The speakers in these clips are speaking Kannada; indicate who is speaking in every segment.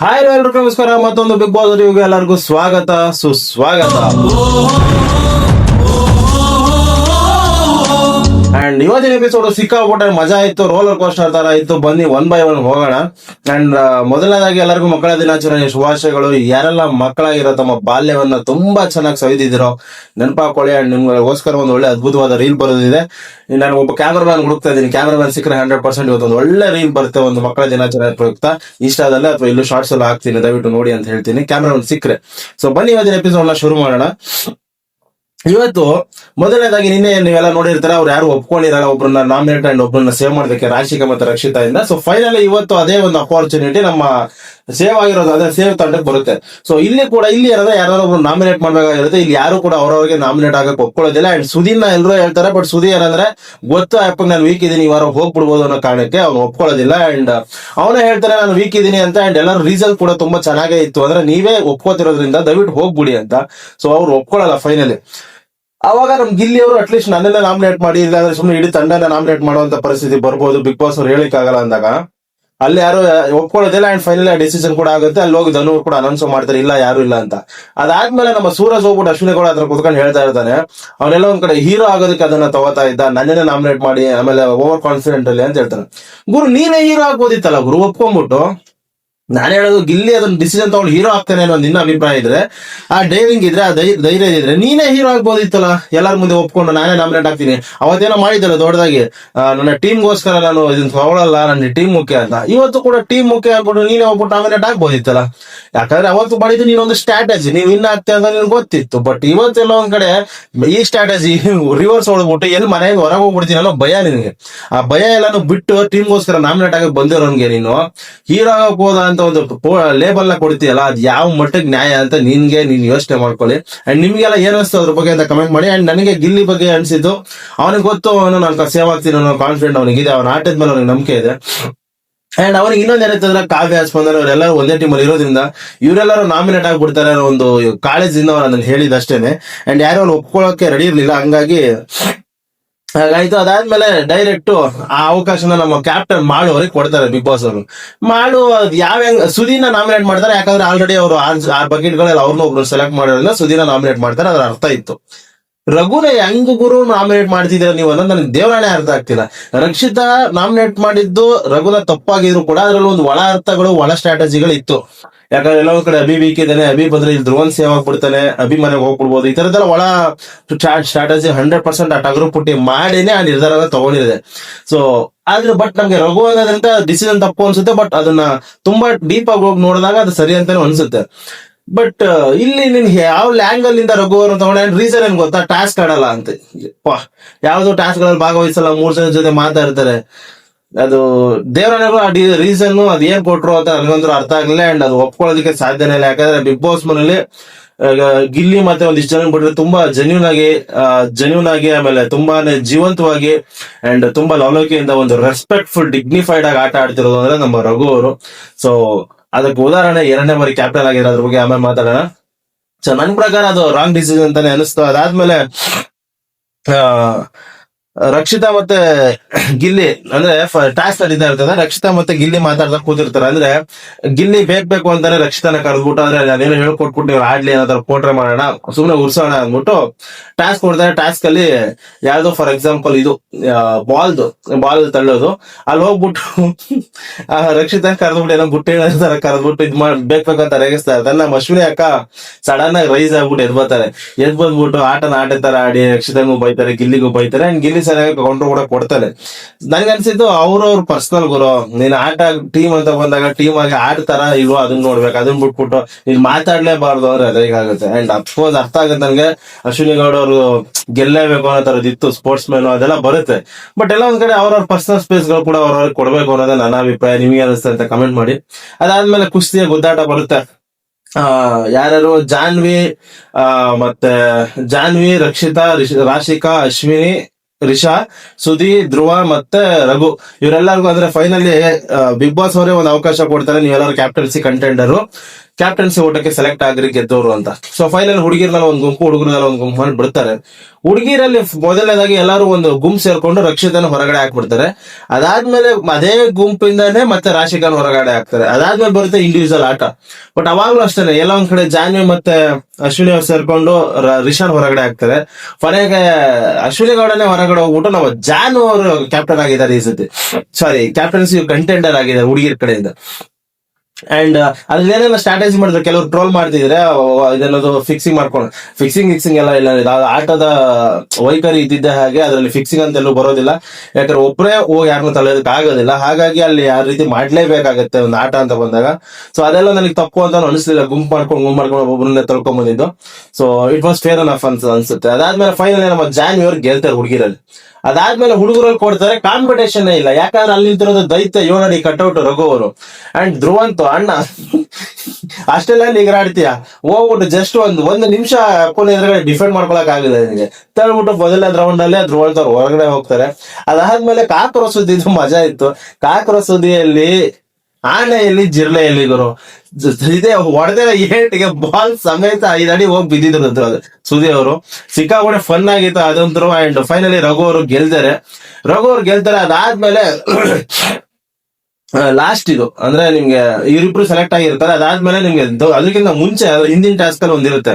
Speaker 1: ಹಾಯ್ ಎಲ್ರಿಗೂ ನಮಸ್ಕಾರ ಮತ್ತೊಂದು ಬಿಗ್ ಬಾಸ್ ಎಲ್ಲರಿಗೂ ಸ್ವಾಗತ ಸುಸ್ವಾಗತ. ಅಂಡ್ ಇವತ್ತಿನ ಎಪಿಸೋಡ್ ಸಿಕ್ಕಾಪಟ್ಟೆ ಮಜಾ ಇತ್ತು ರೋಲರ್ ಕೋಸ್ಟರ್ ತರ ಇತ್ತು. ಬನ್ನಿ ಒನ್ ಬೈ ಒನ್ ಹೋಗೋಣ. ಅಂಡ್ ಮೊದಲನೇದಾಗಿ ಎಲ್ಲರಿಗೂ ಮಕ್ಕಳ ದಿನಾಚರಣೆ ಶುಭಾಶಯಗಳು. ಯಾರೆಲ್ಲ ಮಕ್ಕಳಾಗಿರೋ ತಮ್ಮ ಬಾಲ್ಯವನ್ನ ತುಂಬಾ ಚೆನ್ನಾಗಿ ಸವಿದಿದಿರೋ ನೆನಪಾಕೊಳ್ಳಿ. ಅಂಡ್ ನಿಮ್ಗೋಸ್ಕರ ಒಂದು ಒಳ್ಳೆ ಅದ್ಭುತವಾದ ರೀಲ್ ಬರೋದಿದೆ. ನಾನು ಒಬ್ಬ ಮ್ಯಾನ್ ಹುಡುಕ್ತಾ ಇದ್ದೀನಿ. ಮ್ಯಾನ್ ಸಿಕ್ಕರೆ ಹಂಡ್ರೆಡ್ ಪರ್ಸೆಂಟ್ ಇವತ್ತು ಒಂದು ಒಳ್ಳೆ ರೀಲ್ ಬರುತ್ತೆ ಒಂದು ಮಕ್ಕಳ ದಿನಾಚರಣೆ ಪ್ರಯುಕ್ತ. ಇನ್ಸ್ಟಾದಲ್ಲೇ ಅಥವಾ ಇಲ್ಲೂ ಶಾರ್ಟ್ಸ್ ಎಲ್ಲ ಹಾಕ್ತೀನಿ. ದಯವಿಟ್ಟು ನೋಡಿ ಅಂತ ಹೇಳ್ತೀನಿ. ಕ್ಯಾಮ್ರಾಮನ್ ಸಿಕ್ಕರೆ. ಸೊ ಬನ್ನಿ, ಇವತ್ತಿನ ಎಪಿಸೋಡ್ನ ಶುರು ಮಾಡೋಣ. ಇವತ್ತು ಮೊದಲನೇದಾಗಿ ನಿನ್ನೆ ನೀವೆಲ್ಲ ನೋಡಿರ್ತಾರೆ, ಅವ್ರು ಯಾರು ಒಪ್ಕೊಂಡಿರಲ್ಲ ಒಬ್ಬರನ್ನ ನಾಮಿನೇಟ್ ಅಂಡ್ ಒಬ್ಬರನ್ನ ಸೇವ್ ಮಾಡೋದಕ್ಕೆ ರಾಶಿಕ ಮತ್ತು ರಕ್ಷಿತಾ ಇಂದ ಸೊ ಫೈನಲಿ ಇವತ್ತು ಅದೇ ಒಂದು ಅಪಾರ್ಚುನಿಟಿ ನಮ್ಮ ಸೇವ್ ಆಗಿರೋದು ಅದೇ ಸೇವ್ ತಂಡಕ್ಕೆ ಬರುತ್ತೆ. ಸೊ ಇಲ್ಲಿ ಕೂಡ ಇಲ್ಲಿ ಏನಾದ್ರೆ ಯಾರು ಒಬ್ರು ನಾಮಿನೇಟ್ ಮಾಡ್ಬೇಕಾಗಿರುತ್ತೆ. ಇಲ್ಲಿ ಯಾರು ಕೂಡ ಅವರವರಿಗೆ ನಾಮಿನೇಟ್ ಆಗಕ್ಕೆ ಒಪ್ಕೊಳ್ಳೋದಿಲ್ಲ. ಅಂಡ್ ಸುದೀನ್ ಎಲ್ಲರೂ ಹೇಳ್ತಾರೆ ಬಟ್ ಸುದೀನ್ ಏನಂದ್ರೆ ಗೊತ್ತು ಅಪ್ಪ ನಾನು ವೀಕ್ ಇದ್ದೀನಿ, ಈ ವಾರ ಹೋಗ್ಬಿಡ್ಬೋದು ಅನ್ನೋ ಕಾರಣಕ್ಕೆ ಅವ್ನು ಒಪ್ಕೊಳ್ಳೋದಿಲ್ಲ. ಅಂಡ್ ಅವನೇ ಹೇಳ್ತಾರೆ, ನಾನು ವೀಕ್ ಇದ್ದೀನಿ ಅಂತ. ಅಂಡ್ ಎಲ್ಲರೂ ರೀಸನ್ ಕೂಡ ತುಂಬಾ ಚೆನ್ನಾಗೇ ಇತ್ತು. ಅಂದ್ರೆ ನೀವೇ ಒಪ್ಕೋತಿರೋದ್ರಿಂದ ದಯವಿಟ್ಟು ಹೋಗ್ಬಿಡಿ ಅಂತ. ಸೊ ಅವ್ರು ಒಪ್ಕೊಳ್ಳಲ್ಲ ಫೈನಲಿ ಅವಾಗ ನಮ್ ಗಿಲ್ಲಿ ಅವರು ಅಟ್ಲೀಸ್ಟ್ ನನ್ನೆಲ್ಲ ನಾಮಿನೇಟ್ ಮಾಡಿ ಇಲ್ಲ ಅಂದ್ರೆ ಸುಮ್ಮನೆ ಇಡೀ ತಂಡನ ನಾಮಿನೇಟ್ ಮಾಡುವಂತ ಪರಿಸ್ಥಿತಿ ಬರ್ಬೋದು. ಬಿಗ್ ಬಾಸ್ ಅವ್ರು ಹೇಳಿಕ್ಕಾಗಲ್ಲ ಅಂದಾಗ. ಅಲ್ಲಿ ಯಾರು ಒಪ್ಕೊಳ್ಳೋದಿಲ್ಲ ಅಂಡ್ ಫೈನಲ್ ಡಿಸಿಷನ್ ಕೂಡ ಆಗುತ್ತೆ. ಅಲ್ಲಿ ಹೋಗಿ ಧನು ಕೂಡ ಅನೌನ್ಸ್ ಮಾಡ್ತಾರೆ, ಇಲ್ಲ, ಯಾರು ಇಲ್ಲ ಅಂತ. ಅದಾದ್ಮೇಲೆ ನಮ್ಮ ಸೂರಜ್ ಹೋಗ್ಬಿಟ್ಟು ಅಶ್ವಿನಿ ಕೂಡ ಅದ್ರ ಕುತ್ಕೊಂಡು ಹೇಳ್ತಾ ಇರ್ತಾನೆ, ಅವನೆಲ್ಲ ಒಂದ್ ಕಡೆ ಹೀರೋ ಆಗೋದಕ್ಕೆ ಅದನ್ನ ತಗೋತಾ ಇದ್ದ ನನ್ನೇ ನಾಮಿನೇಟ್ ಮಾಡಿ, ಆಮೇಲೆ ಓವರ್ ಕಾನ್ಫಿಡೆಂಟ್ ಅಲ್ಲಿ ಅಂತ ಹೇಳ್ತಾನೆ. ಗುರು, ನೀನೇ ಹೀರೋ ಆಗ್ಬೋದಿತ್ತಲ್ಲ ಗುರು? ಒಪ್ಕೊಂಡ್ಬಿಟ್ಟು. ನಾನು ಹೇಳೋದು ಗಿಲ್ಲಿ ಅದನ್ನ ಡಿಸಿಷನ್ ತಗೊಂಡು ಹೀರೋ ಆಗ್ತಾನೆ ಅನ್ನೋ ನಿನ್ನ ಅಭಿಪ್ರಾಯ ಇದ್ರೆ, ಆ ಡೈರಿಂಗ್ ಇದ್ರೆ, ಆ ಧೈರ್ಯ ಇದ್ರೆ ನೀನೇ ಹೀರೋ ಆಗ್ಬೋದಿತ್ತಲ್ಲ? ಎಲ್ಲರ ಮುಂದೆ ಒಪ್ಕೊಂಡು ನಾನೇ ನಾಮಿನೇಟ್ ಆಗ್ತೀನಿ. ಅವತ್ತೇನೋ ಮಾಡಿದ್ದಲ್ಲ ದೊಡ್ಡದಾಗಿ. ನನ್ನ ಟೀಮ್ಗೋಸ್ಕರ ನಾನು ಇದನ್ನ ತಗೊಳಲ್ಲ, ನನ್ನ ಟೀಮ್ ಮುಖ್ಯ ಅಂತ. ಇವತ್ತು ಕೂಡ ಟೀಮ್ ಮುಖ್ಯ ಆಗ್ಬಿಟ್ಟು ನೀನೇ ಹೋಗ್ಬಿಟ್ಟು ನಾಮಿನೇಟ್ ಆಗ್ಬೋದಿತ್ತಲ್ಲ? ಯಾಕಂದ್ರೆ ಅವತ್ತು ಮಾಡಿದ್ದು ನೀನೊಂದು ಸ್ಟ್ರಾಟಜಿ ನೀವ್ ಇನ್ನ ಆಗ್ತೀಯ ಅಂತ ನಿನ್ಗೆ ಗೊತ್ತಿತ್ತು. ಬಟ್ ಇವತ್ತೆಲ್ಲ ಒಂದ್ ಕಡೆ ಈ ಸ್ಟ್ರಾಟಜಿ ರಿವರ್ಸ್ ಹೊಡೆದ್ಬಿಟ್ಟು ಎಲ್ಲಿ ಮನೆಗೆ ಹೊರಗೆ ಹೋಗ್ಬಿಡ್ತೀನಿ ಅನ್ನೋ ಭಯ ನಿನಗೆ. ಆ ಭಯ ಎಲ್ಲಾನು ಬಿಟ್ಟು ಟೀಮ್ಗೋಸ್ಕರ ನಾಮಿನೇಟ್ ಆಗಕ್ಕೆ ಬಂದಿರೋನ್ಗೆ ನೀನು. ಹೀರೋ ಹೋದ ಅಂತ ಒಂದು ಲೇಬಲ್ನ ಕೊಡ್ತೀಯಲ್ಲ, ಅದ್ ಯಾವ ಮಟ್ಟಕ್ಕೆ ನ್ಯಾಯ ಅಂತ ನಿನ್ಗೆ ನೀನ್ ಯೋಚನೆ ಮಾಡ್ಕೊಳ್ಳಿ. ಅಂಡ್ ನಿಮ್ಗೆಲ್ಲ ಏನ್ ಅನಿಸ್ತು ಅದ್ರ ಬಗ್ಗೆ ಅಂತ ಕಮೆಂಟ್ ಮಾಡಿ. ಅಂಡ್ ನನಗೆ ಗಿಲ್ಲಿ ಬಗ್ಗೆ ಅನ್ಸಿದ್ದು, ಅವನಿಗೆ ಗೊತ್ತು, ಅವನು ನಾನು ಸೇವ್ ಆಗ್ತೀನಿ ಅನ್ನೋ ಕಾನ್ಫಿಡೆಂಟ್ ಅವನಿಗಿದೆ, ಅವನ ಆಟದ ಮೇಲೆ ಅವನಿಗೆ ನಂಬಿಕೆ ಇದೆ. ಅಂಡ್ ಅವ್ರಿಗೆ ಇನ್ನೊಂದ್ ಏನಂತಂದ್ರೆ ಕಾವ್ಯ, ಸ್ಪಂದನ ಅವರೆಲ್ಲರೂ ಒಂದೇ ಟೀಮ್ ಅಲ್ಲಿ ಇರೋದ್ರಿಂದ ಇವರೆಲ್ಲರೂ ನಾಮಿನೇಟ್ ಆಗ್ಬಿಡ್ತಾರೆ ಅನ್ನೋ ಒಂದು ಕಾಲೇಜಿಂದ ಅವ್ರು ಅದನ್ನ ಹೇಳಿದ ಅಷ್ಟೇನೆ. ಅಂಡ್ ಯಾರು ಒಪ್ಕೊಳ್ಳೋಕೆ ರೆಡಿ ಇರ್ಲಿಲ್ಲ. ಹಂಗಾಗಿ ಹಾಗಾಯ್ತು, ಅದಾದ್ಮೇಲೆ ಡೈರೆಕ್ಟ್ ಆ ಅವಕಾಶನ ನಮ್ಮ ಕ್ಯಾಪ್ಟನ್ ಮಾಳು ಅವ್ರಿಗೆ ಕೊಡ್ತಾರೆ ಬಿಗ್ ಬಾಸ್ ಅವರು. ಮಾಳು ಯಾವ ಹೆಂಗ್, ಸುದೀನ ನಾಮಿನೇಟ್ ಮಾಡ್ತಾರೆ, ಯಾಕಂದ್ರೆ ಆಲ್ರೆಡಿ ಅವರು ಆ ಬಕೆಟ್ಗಳೆಲ್ಲ ಅವ್ರನ್ನ ಒಬ್ರು ಸೆಲೆಕ್ಟ್ ಮಾಡೋದ್ರಿಂದ ಸುದೀನ ನಾಮಿನೇಟ್ ಮಾಡ್ತಾರೆ, ಅದ್ರ ಅರ್ಥ ಇತ್ತು. ರಘುನ ಹೆಂಗ್ ಗುರು ನಾಮಿನೇಟ್ ಮಾಡ್ತಿದ್ದೀರ ನೀವು ಅನ್ನೋದು ನನಗೆ ದೇವರಾಣೆ ಅರ್ಥ ಆಗ್ತಿಲ್ಲ. ರಕ್ಷಿತಾ ನಾಮಿನೇಟ್ ಮಾಡಿದ್ದು ರಘುನ ತಪ್ಪಾಗಿದ್ರು ಕೂಡ ಅದರಲ್ಲಿ ಒಂದು ಒಳ ಅರ್ಥಗಳು, ಒಳ ಸ್ಟ್ರಾಟಜಿಗಳು ಇತ್ತು. ಯಾಕಂದ್ರೆ ಎಲ್ಲ ಕಡೆ ಅಭಿ ವೀಕ್ ಇದ್ದಾನೆ, ಅಭಿ ಬಂದ್ರೆ ಇಲ್ಲಿ ಧ್ರುವನ್ ಸೇವ್ ಆಗ್ಬಿಡ್ತಾನೆ, ಅಭಿ ಮನೆಗೆ ಹೋಗ್ಬಿಡ್ಬೋದು, ಈ ತರದೆಲ್ಲ ಒಳ ಸ್ಟ್ರಾಟಜಿ ಹಂಡ್ರೆಡ್ ಪರ್ಸೆಂಟ್ ಆ ಟಗರು ಪುಟ್ಟಿ ಮಾಡಿನೇ ಆ ನಿರ್ಧಾರನ ತಗೊಂಡಿದೆ. ಸೊ ಆದ್ರೆ ಬಟ್ ನಮ್ಗೆ ರಘು ಅನ್ನೋದ್ರಿಂದ ಡಿಸಿಷನ್ ತಪ್ಪು ಅನ್ಸುತ್ತೆ ಬಟ್ ಅದನ್ನ ತುಂಬಾ ಡೀಪ್ ಆಗಿ ಹೋಗಿ ನೋಡಿದಾಗ ಅದು ಸರಿ ಅಂತಾನೆ ಅನ್ಸುತ್ತೆ. ಬಟ್ ಇಲ್ಲಿ ನಿನ್ ಯಾವ ಲ್ಯಾಂಗಲ್ ಇಂದ ರಘು ತಗೊಂಡ್ ರೀಸನ್ ಏನ್ ಗೊತ್ತಾ? ಟಾಸ್ಕ್ ಆಡಲ್ಲ ಅಂತ. ಯಾವ್ದೋ ಟಾಸ್ಕ್ಗಳಲ್ಲಿ ಭಾಗವಹಿಸಲ್ಲ, ಮೂರ್ ಜನ ಜೊತೆ ಮಾತಾಡ್ತಾರೆ ಅದು ದೇವರನಿಗೂ ಆ ರೀಸನ್ ಅದ್ ಏನ್ ಕೊಟ್ರು ಅಂತ ನನಗಂತೂ ಅರ್ಥ ಆಗ್ಲಿಲ್ಲ ಅಂಡ್ ಅದು ಒಪ್ಕೊಳ್ಳೋದಕ್ಕೆ ಸಾಧ್ಯನೇ ಇಲ್ಲ. ಯಾಕಂದ್ರೆ ಬಿಗ್ ಬಾಸ್ ಮನೇಲಿ ಗಿಲ್ಲಿ ಮತ್ತೆ ಒಂದಿಷ್ಟು ಜನ ಬಿಟ್ಟರೆ ತುಂಬಾ ಜೆನ್ಯೂನ್ ಆಗಿ ಜೆನ್ಯೂನ್ ಆಗಿ ಆಮೇಲೆ ತುಂಬಾನೇ ಜೀವಂತವಾಗಿ ಅಂಡ್ ತುಂಬಾ ಲವಲವಿಕೆಯಿಂದ ಒಂದು ರೆಸ್ಪೆಕ್ಟ್ಫುಲ್ ಡಿಗ್ನಿಫೈಡ್ ಆಗಿ ಆಟ ಆಡ್ತಿರೋದು ಅಂದ್ರೆ ನಮ್ಮ ರಘು ಅವರು ಸೊ ಅದಕ್ಕೆ ಉದಾಹರಣೆ ಎರಡನೇ ಬಾರಿ ಕ್ಯಾಪ್ಟನ್ ಆಗಿರೋದ್ರ ಬಗ್ಗೆ ಆಮೇಲೆ ಮಾತಾಡೋಣ. ಸೊ ನನ್ ಪ್ರಕಾರ ಅದು ರಾಂಗ್ ಡಿಸಿಷನ್ ಅಂತಾನೆ ಅನಿಸ್ತು. ಅದಾದ್ಮೇಲೆ ಆ, ರಕ್ಷಿತಾ ಮತ್ತೆ ಗಿಲ್ಲಿ, ಅಂದ್ರೆ ಟಾಸ್ ನಡೀತಾ ಇರ್ತದೆ. ರಕ್ಷಿತಾ ಮತ್ತೆ ಗಿಲ್ಲಿ ಮಾತಾಡ್ತಾ ಕೂತಿರ್ತಾರೆ. ಅಂದ್ರೆ ಗಿಲ್ಲಿ ಬೇಕ್ ಬೇಕು ಅಂತಾನೆ ರಕ್ಷಿತಾನ ಕರೆದ್ಬಿಟ್ಟು, ಅಂದ್ರೆ ನಾನೇನು ಹೇಳ್ಕೊಟ್ಬಿಟ್ಟು ನೀವು ಆಡ್ಲಿ ಏನಾದ್ರು ಕೋಟ್ರೆ ಮಾಡೋಣ, ಸುಮ್ನೆ ಉರ್ಸೋಣ ಅಂದ್ಬಿಟ್ಟು ಟಾಸ್ಕ್ ಕೊಡ್ತಾರೆ. ಟಾಸ್ಕ್ ಅಲ್ಲಿ ಯಾವ್ದೋ ಫಾರ್ ಎಕ್ಸಾಂಪಲ್ ಇದು ಬಾಲ್ದು ಬಾಲ್ ತಳ್ಳೋದು. ಅಲ್ಲಿ ಹೋಗ್ಬಿಟ್ಟು ರಕ್ಷಿತಾ ಕರೆದ್ಬಿಟ್ಟು ಏನೋ ಗುಟ್ಟೆ ತರ ಕರೆದ್ಬಿಟ್ಟು ಇದ್ ಮಾಡ್, ಬೇಕ್ ಬೇಕಂತ ರೇಗಿಸ್ತಾ ಇರ್ತಾರೆ. ನಮ್ಮ ಅಕ್ಕ ಸಡನ್ ಆಗಿ ರೈಸ್ ಆಗ್ಬಿಟ್ಟು ಎದ್ ಬರ್ತಾರೆ ಎದ್ ಬಂದ್ಬಿಟ್ಟು ಆಟನ ಆಟ ತರ ಆಡಿ ರಕ್ಷಿತಾಗೂ ಬೈತಾರೆ, ಗಿಲ್ಲಿಗೂ ಬೈತಾರೆ. ಅಂಡ್ ಗಿಲ್ಲಿ ಸರಿಯಾಗಿ ಕೌಂಟರ್ ಕೂಡ ಕೊಡ್ತಾರೆ. ನನಗೆ ಅನ್ಸಿದ್ದು ಅವ್ರವ್ರ ಪರ್ಸನಲ್ ಗುರು. ನೀನ್ ಆಟ ಟೀಮ್ ಅಂತ ಬಂದಾಗ ಟೀಮ್ ಆಗಿ ಆಡ್ತಾರ ಇಲ್ವೋ ಅದನ್ನ ನೋಡ್ಬೇಕು ಅದನ್ನ ಬಿಟ್ಬಿಟ್ಟು ನೀನ್ ಮಾತಾಡ್ಲೇಬಾರ್ದು ಅಂದ್ರೆ ಅದೇ ಆಗುತ್ತೆ ಅಂಡ್ ಅಫ್ಕೋರ್ಸ್ ಅರ್ಥ ಆಗುತ್ತೆ ನನಗೆ ಅಶ್ವಿನಿ ಗೌಡ ಅವರು ಗೆಲ್ಲೇಬೇಕು ಅನ್ನೋ ತರದ್ ಇತ್ತು ಸ್ಪೋರ್ಟ್ಸ್ ಮ್ಯಾನ್ ಅದೆಲ್ಲ ಬರುತ್ತೆ. ಬಟ್ ಎಲ್ಲ ಒಂದ್ ಕಡೆ ಅವ್ರವ್ರ ಪರ್ಸನಲ್ ಸ್ಪೇಸ್ಗಳು ಕೂಡ ಅವ್ರವ್ರಿಗೆ ಕೊಡ್ಬೇಕು ಅನ್ನೋದೇ ನನ್ನ ಅಭಿಪ್ರಾಯ. ನಿಮಗೆ ಅನಿಸ್ತದೆ ಅಂತ ಕಮೆಂಟ್ ಮಾಡಿ. ಅದಾದ್ಮೇಲೆ ಕುಸ್ತಿಯ ಗುದ್ದಾಟ ಬರುತ್ತೆ. ಆ, ಯಾರ್ಯಾರು? ಜಾನ್ವಿ, ಆ, ಮತ್ತೆ ಜಾನ್ವಿ, ರಕ್ಷಿತಾ ರಾಶಿಕಾ, ಅಶ್ವಿನಿ ರಿಷಾ ಸುದಿ ಧ್ರುವ ಮತ್ತೆ ರಘು. ಇವರೆಲ್ಲರಿಗೂ ಅಂದ್ರೆ ಫೈನಲಿ ಬಿಗ್ ಬಾಸ್ ಅವರೇ ಒಂದು ಅವಕಾಶ ಕೊಡ್ತಾರೆ. ನೀವೆಲ್ಲರೂ ಕ್ಯಾಪ್ಟನ್ಸಿ ಕಂಟೆಂಡರು ಕ್ಯಾಪ್ಟನ್ಸಿ ಓಟಕ್ಕೆ ಸೆಲೆಕ್ಟ್ ಆಗ್ರಿ ಗೆದ್ದವರು ಅಂತ. ಸೊ ಫೈನಲ್ ಹುಡುಗಿರ್ನಲ್ಲ ಒಂದು ಗುಂಪು ಹುಡುಗರೆಲ್ಲ ಒಂದು ಗುಂಪು ಮಾಡಿ ಬಿಡ್ತಾರೆ. ಹುಡುಗಿರಲ್ಲಿ ಮೊದಲನೇದಾಗಿ ಎಲ್ಲರೂ ಒಂದು ಗುಂಪು ಸೇರ್ಕೊಂಡು ರಕ್ಷಿತನ ಹೊರಗಡೆ ಹಾಕ್ಬಿಡ್ತಾರೆ. ಅದಾದ್ಮೇಲೆ ಅದೇ ಗುಂಪಿಂದಾನೇ ಮತ್ತೆ ರಾಶಿಕಾನ್ ಹೊರಗಡೆ ಹಾಕ್ತಾರೆ. ಅದಾದ್ಮೇಲೆ ಬರುತ್ತೆ ಇಂಡಿವಿಜುವಲ್ ಆಟ. ಬಟ್ ಅವಾಗ್ಲೂ ಅಷ್ಟೇ ಎಲ್ಲ ಒಂದ್ ಕಡೆ ಜಾನ್ವಿ ಮತ್ತೆ ಅಶ್ವಿನಿ ಅವ್ರು ಸೇರ್ಕೊಂಡು ರಿಷನ್ ಹೊರಗಡೆ ಹಾಕ್ತಾರೆ. ಕೊನೆಗೆ ಅಶ್ವಿನಿ ಗೌಡನೇ ಹೊರಗಡೆ ಹೋಗ್ಬಿಟ್ಟು ನಾವು ಜಾನು ಅವರು ಕ್ಯಾಪ್ಟನ್ ಆಗಿದ್ದಾರೆ ಈ ಸತಿ. ಸಾರಿ ಕ್ಯಾಪ್ಟನ್ಸಿ ಕಂಟೆಂಡರ್ ಆಗಿದ್ದಾರೆ ಹುಡುಗಿರ್ ಕಡೆಯಿಂದ. ಅಂಡ್ ಅದ್ರಲ್ಲಿ ಏನೆಲ್ಲ ಸ್ಟ್ರಾಟಜಿ ಮಾಡಿದ್ರೆ. ಕೆಲವರು ಟ್ರೋಲ್ ಮಾಡ್ತಿದ್ರೆ ಇದೆಲ್ಲದು ಫಿಕ್ಸಿಂಗ್ ಮಾಡ್ಕೊಂಡು. ಫಿಕ್ಸಿಂಗ್ ಗಿಕ್ಸಿಂಗ್ ಎಲ್ಲ ಇಲ್ಲ. ಆಟದ ವೈಖರಿ ಇದ್ದಿದ್ದ ಹಾಗೆ ಅದರಲ್ಲಿ ಫಿಕ್ಸಿಂಗ್ ಅಂತ ಎಲ್ಲೂ ಬರೋದಿಲ್ಲ. ಯಾಕಂದ್ರೆ ಒಬ್ಬರೇ ಹೋಗಿ ಯಾರನ್ನೂ ತಲೆಯೋದಕ್ಕೆ ಆಗೋದಿಲ್ಲ. ಹಾಗಾಗಿ ಅಲ್ಲಿ ಆ ರೀತಿ ಮಾಡ್ಲೇಬೇಕಾಗತ್ತೆ ಒಂದು ಆಟ ಅಂತ ಬಂದಾಗ. ಸೊ ಅದೆಲ್ಲ ನನಗೆ ತಪ್ಪು ಅಂತ ಅನಿಸ್ಲಿಲ್ಲ. ಗುಂಪು ಮಾಡ್ಕೊಂಡು ಗುಂಪು ಮಾಡ್ಕೊಂಡು ಒಬ್ಬರನ್ನೇ ತಳ್ಕೊಂಡ್ ಬಂದಿದ್ದು. ಸೊ ಇಟ್ ವಾಸ್ ಫೇರ್ ಅನ್ ಅನ್ಸ್, ಅನ್ಸುತ್ತೆ. ಅದಾದ್ಮೇಲೆ ಫೈನಲ್ ನಮ್ಮ ಜಾನ್ವಿ ಅವ್ರು ಗೆಲ್ತಾರೆ ಹುಡುಗಿರಲ್ಲಿ. ಅದಾದ್ಮೇಲೆ ಹುಡುಗರಲ್ಲಿ ಕೊಡ್ತಾರೆ ಕಾಂಪಿಟೇಷನ್ ಇಲ್ಲ. ಯಾಕಂದ್ರೆ ಅಲ್ಲಿ ನಿಂತಿರೋದು ದೈತ್ಯ, ಯೋನಡಿ ಕಟ್ಔಟ್ ರಘು ಅವರು ಅಂಡ್ ಧ್ರುವಂತು, ಅಣ್ಣ. ಅಷ್ಟೆಲ್ಲ ನಿಗರಾಡ್ತೀಯ? ಹೋಗ್ಬಿಟ್ಟು ಜಸ್ಟ್ ಒಂದು ಒಂದು ನಿಮಿಷ ಅಪ್ಪನ ಎದುರುಗಡೆ ಡಿಫೆಂಡ್ ಮಾಡ್ಕೊಳಕ್ ಆಗಿದೆ ನಿಮಗೆ ತಳ್ಬಿಟ್ಟು ಮೊದಲನೇ ರೌಂಡ್ ಅಲ್ಲೇ ಧ್ರುವಂತ ಹೊರಗಡೆ ಹೋಗ್ತಾರೆ. ಅದಾದ್ಮೇಲೆ ಕಾಕರ ಸುದ್ದಿ ಮಜಾ ಇತ್ತು. ಕಾಕರ ಸುದ್ದಿಯಲ್ಲಿ ಆನೆಯಲ್ಲಿ ಜಿರ್ಲೆಯಲ್ಲಿ ಗುರು. ಇದೆ ಹೊಡೆದ ಏಟ್ಗೆ ಬಾಲ್ ಸಮೇತ ಐದು ಅಡಿ ಹೋಗಿ ಬಿದ್ದಿದ್ರು ಸುದಿ ಅವರು. ಸಿಕ್ಕಾಪಟ್ಟೆ ಫನ್ ಆಗಿತ್ತು ಅದಂತರು ಅಂಡ್ ಫೈನಲಿ ರಘು ಅವರು ಗೆಲ್ತಾರೆ. ರಘು ಅವ್ರು ಗೆಲ್ತಾರೆ, ಅದಾದ್ಮೇಲೆ ಲಾಸ್ಟ್ ಇದು. ಅಂದ್ರೆ ನಿಮ್ಗೆ ಇವರಿಬ್ರು ಸೆಲೆಕ್ಟ್ ಆಗಿರ್ತಾರೆ. ಅದಾದ್ಮೇಲೆ ನಿಮ್ಗೆ ಅದಕ್ಕಿಂತ ಮುಂಚೆ ಹಿಂದಿನ ಟಾಸ್ಕ್ ಅಲ್ಲಿ ಒಂದಿರುತ್ತೆ.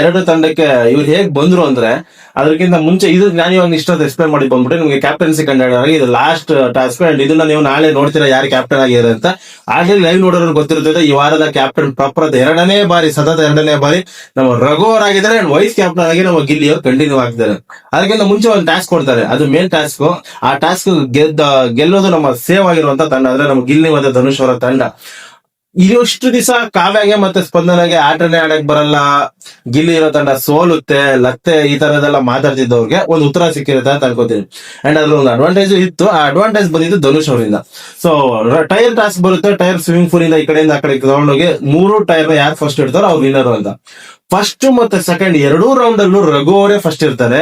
Speaker 1: ಎರಡು ತಂಡಕ್ಕೆ ಇವ್ರು ಹೇಗ್ ಬಂದ್ರು ಅಂದ್ರೆ ಅದಕ್ಕಿಂತ ಮುಂಚೆ ಇದು ನಾನು ಇವಾಗ ಇಷ್ಟೊಂದು ಎಕ್ಸ್ಪ್ಲೇನ್ ಮಾಡಿ ಬಂದ್ಬಿಟ್ಟು ನಿಮ್ಗೆ ಕ್ಯಾಪ್ಟನ್ಸಿ ಕಂಡಕ್ಟರ್ ಇದು ಲಾಸ್ಟ್ ಟಾಸ್ಕ್ ಅಂಡ್ ಇದನ್ನ ನೀವು ನಾಳೆ ನೋಡ್ತೀರಾ ಯಾರು ಕ್ಯಾಪ್ಟನ್ ಆಗಿದ್ದಾರೆ ಅಂತ. ಆಗ್ಲೇ ಲೈವ್ ನೋಡೋರು ಗೊತ್ತಿರ್ತದೆ ಈ ವಾರದ ಕ್ಯಾಪ್ಟನ್ ಪ್ರಾಪರ್ ಎರಡನೇ ಬಾರಿ, ಸತತ ಎರಡನೇ ಬಾರಿ ನಮ್ಮ ರಘು ಅವರಾಗಿದ್ದಾರೆ ಅಂಡ್ ವೈಸ್ ಕ್ಯಾಪ್ಟನ್ ಆಗಿ ನಮ್ಮ ಗಿಲ್ಲಿ ಅವ್ರು ಕಂಟಿನ್ಯೂ ಆಗ್ತಾರೆ. ಅದಕ್ಕಿಂತ ಮುಂಚೆ ಒಂದು ಟಾಸ್ಕ್ ಕೊಡ್ತಾರೆ. ಅದು ಮೇನ್ ಟಾಸ್ಕ್ ಆ ಟಾಸ್ಕ್ ಗೆದ್ದ ಗೆಲ್ಲೋದು ನಮ್ಮ ಸೇವ್ ಆಗಿರುವಂತ ತಂಡ. ಅಂದ್ರೆ ನಮ್ಮ ಗಿಲ್ಲಿ ಮತ್ತೆ ಧನುಷ್ ಅವರ ತಂಡ. ಇಷ್ಟು ದಿವಸ ಕಾವ್ಯಾಗೆ ಮತ್ತೆ ಸ್ಪಂದನಗೆ ಆಟನೇ ಆಡಕ್ ಬರಲ್ಲ. ಗಿಲ್ಲಿ ಇರೋ ತಂಡ ಸೋಲುತ್ತೆ, ಲತ್ತೆ ಈ ತರದೆಲ್ಲ ಮಾತಾಡ್ತಿದ್ದವ್ರಿಗೆ ಒಂದು ಉತ್ತರ ಸಿಕ್ಕಿರುತ್ತೆ ಅಂತ ಅನ್ಕೋತೀನಿ. ಅಂಡ್ ಅದ್ರ ಒಂದು ಅಡ್ವಾಂಟೇಜ್ ಇತ್ತು. ಆ ಅಡ್ವಾಂಟೇಜ್ ಬಂದಿದ್ದು ಧನುಷ್ ಅವರಿಂದ. ಸೊ ಟೈರ್ ಟಾಸ್ಕ್ ಬರುತ್ತೆ. ಟೈರ್ ಸ್ವಿಮ್ಮಿಂಗ್ ಪೂಲ್ ಇಂದ ಈ ಕಡೆಯಿಂದ ಆ ಕಡೆ ತಗೊಂಡೋಗಿ ಮೂರು ಟೈರ್ ಯಾರು ಫಸ್ಟ್ ಇಡ್ತಾರೋ ಅವ್ರು ವಿನ್ನರ್ ಅಂತ. ಫಸ್ಟ್ ಮತ್ತೆ ಸೆಕೆಂಡ್ ಎರಡೂ ರೌಂಡ್ ಅಲ್ಲೂ ರಘು ಅವರೇ ಫಸ್ಟ್ ಇರ್ತಾರೆ.